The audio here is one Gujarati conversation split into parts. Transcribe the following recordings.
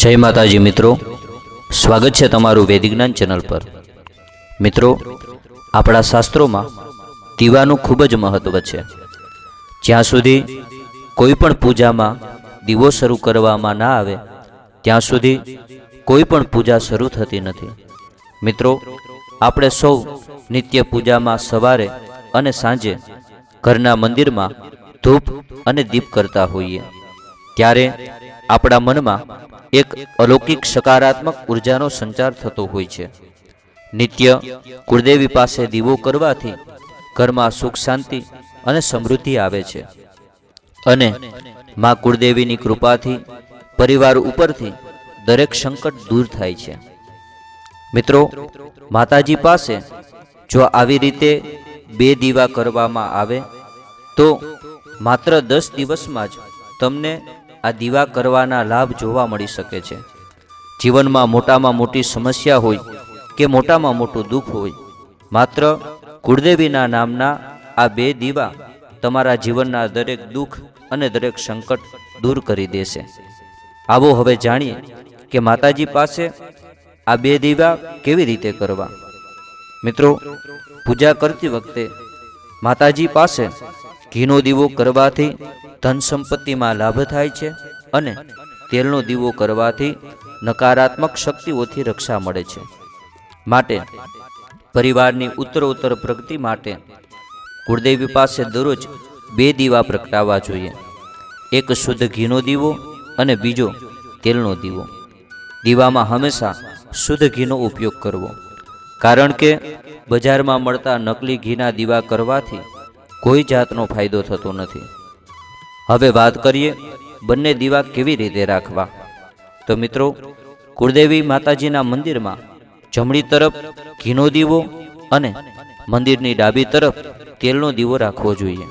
જય માતાજી મિત્રો. સ્વાગત છે તમારું વૈદિક જ્ઞાન ચેનલ પર. મિત્રો, આપણા શાસ્ત્રોમાં દીવાનું ખૂબ જ મહત્વ છે. જ્યાં સુધી કોઈ પણ પૂજામાં દીવો શરૂ કરવામાં ના આવે, ત્યાં સુધી કોઈ પણ પૂજા શરૂ થતી નથી. મિત્રો, આપણે સૌ નિત્ય પૂજામાં સવારે અને સાંજે ઘરના મંદિરમાં ધૂપ અને દીપ કરતા હોઈએ. ત્યારે આપણા મનમાં એક અલૌકિક સકારાત્મક ઉર્જાનો સંચાર થતો હોય છે. નિત્ય કુળદેવી પાસે દીવો કરવાથી ઘરમાં સુખ, શાંતિ અને સમૃદ્ધિ આવે છે. અને માં કુળદેવીની કૃપાથી પરિવાર ઉપરથી દરેક સંકટ દૂર થાય છે. મિત્રો, માતાજી પાસે જો આવી રીતે બે દીવા કરવામાં આવે, તો માત્ર દસ દિવસમાં જ તમને આ દીવા કરવાના લાભ જોવા મળી શકે છે. જીવનમાં મોટામાં મોટી સમસ્યા હોય કે મોટામાં મોટું દુઃખ હોય, માત્ર કુળદેવીના નામના આ બે દીવા તમારા જીવનના દરેક દુઃખ અને દરેક સંકટ દૂર કરી દેશે. આવો હવે જાણીએ કે માતાજી પાસે આ બે દીવા કેવી રીતે કરવા. મિત્રો, પૂજા કરતી વખતે માતાજી પાસે ઘીનો દીવો કરવાથી ધન સંપત્તિમાં લાભ થાય છે અને તેલનો દીવો કરવાથી નકારાત્મક શક્તિઓથી રક્ષા મળે છે. માટે પરિવારની ઉત્તરોત્તર પ્રગતિ માટે કુળદેવી પાસે દરરોજ બે દીવા પ્રગટાવવા જોઈએ. એક શુદ્ધ ઘીનો દીવો અને બીજો તેલનો દીવો. દીવામાં હંમેશા શુદ્ધ ઘીનો ઉપયોગ કરવો. કારણ કે બજારમાં મળતા નકલી ઘીના દીવા કરવાથી કોઈ જાતનો ફાયદો થતો નથી. હવે વાત કરીએ બંને દીવા કેવી રીતે રાખવા? તો મિત્રો, કુળદેવી માતાજીના મંદિરમાં જમણી તરફ ઘીનો દીવો અને મંદિરની ડાબી તરફ તેલનો દીવો રાખવો જોઈએ.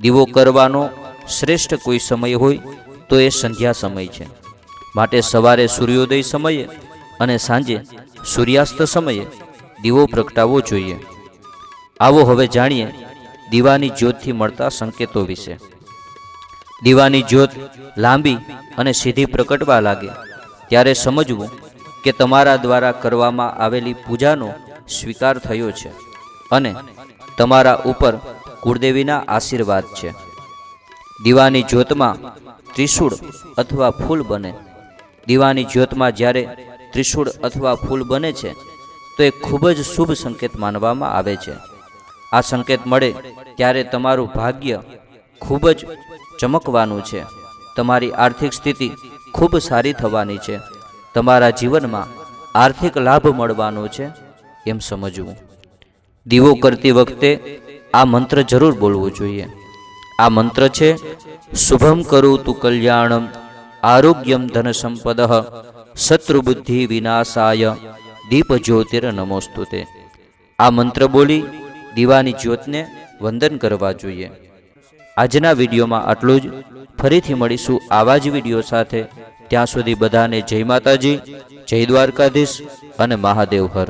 દીવો કરવાનો શ્રેષ્ઠ કોઈ સમય હોય તો એ સંધ્યા સમય છે. માટે સવારે સૂર્યોદય સમયે અને સાંજે સૂર્યાસ્ત સમયે દીવો પ્રગટાવવો જોઈએ. આવો હવે જાણીએ દીવાની જ્યોતથી મળતા સંકેતો વિશે. દીવાની જ્યોત લાંબી અને સીધી પ્રગટવા લાગે. ત્યારે સમજવું કે તમારા દ્વારા કરવામાં આવેલી પૂજાનો સ્વીકાર થયો છે અને તમારા ઉપર કુળદેવીના આશીર્વાદ છે. દીવાની જ્યોતમાં ત્રિશૂળ અથવા ફૂલ બને. દીવાની જ્યોતમાં જ્યારે ત્રિશૂળ અથવા ફૂલ બને છે, તો એ ખૂબ જ શુભ સંકેત માનવામાં આવે છે. આ સંકેત મળે ત્યારે તમારું ભાગ્ય ખૂબ જ ચમકવાનું છે. તમારી આર્થિક સ્થિતિ ખૂબ સારી થવાની છે. તમારા જીવનમાં આર્થિક લાભ મળવાનો છે એમ સમજવું. દીવો કરતી વખતે આ મંત્ર જરૂર બોલવો જોઈએ. આ મંત્ર છે, શુભમ કરું તું કલ્યાણમ, આરોગ્યમ ધન સંપદ શત્રુબુદ્ધિ વિનાશાય, દીપ જ્યોતિર નમોસ્તુતે. આ મંત્ર બોલી દીવાની જ્યોતને વંદન કરવા જોઈએ. આજના વિડીયોમાં આટલું જ. ફરીથી મળીશું આવા જ વીડિયો સાથે. ત્યાં સુધી બધાને જય માતાજી, જય દ્વારકાધીશ અને મહાદેવ હર.